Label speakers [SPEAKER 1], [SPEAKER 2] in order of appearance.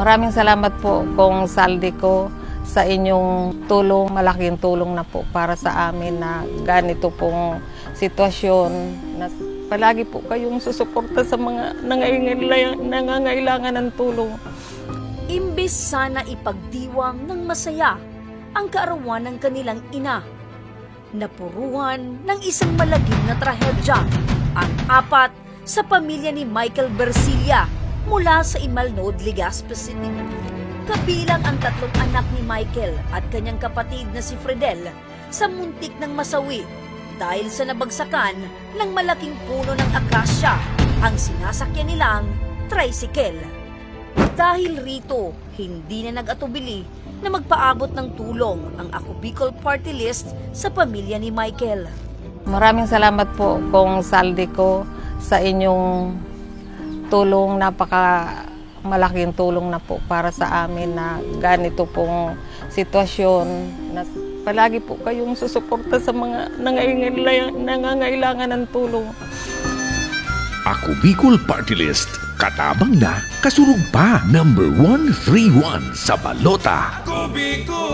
[SPEAKER 1] Maraming salamat po kung saldi ko sa inyong tulong. Malaking tulong na po para sa amin na ganito pong sitwasyon na palagi po kayong susuporta sa mga nangangailangan, ng tulong.
[SPEAKER 2] Imbis sana ipagdiwang ng masaya ang kaarawan ng kanilang ina. Napuruhan ng isang malagim na trahedya ang apat sa pamilya ni Michael Bersilia mula sa Imalnod, Legazpi City. Kabilang ang tatlong anak ni Michael at kanyang kapatid na si Fredel sa muntik ng masawi dahil sa nabagsakan ng malaking puno ng akasya ang sinasakyan nilang tricycle. Dahil rito, hindi na nag-atubili na magpaabot ng tulong ang Ako Bicol Party List sa pamilya ni Michael.
[SPEAKER 1] Maraming salamat po kung saldi ko sa inyong tulong. Napaka malaking tulong na po para sa amin na ganito pong sitwasyon na palagi po kayong susuporta sa mga nangangailangan, nangangailangan ng tulong.
[SPEAKER 3] Ako Bicol Party List. Katabang na, kasurug pa. Number 131 sa balota.
[SPEAKER 4] Kubiko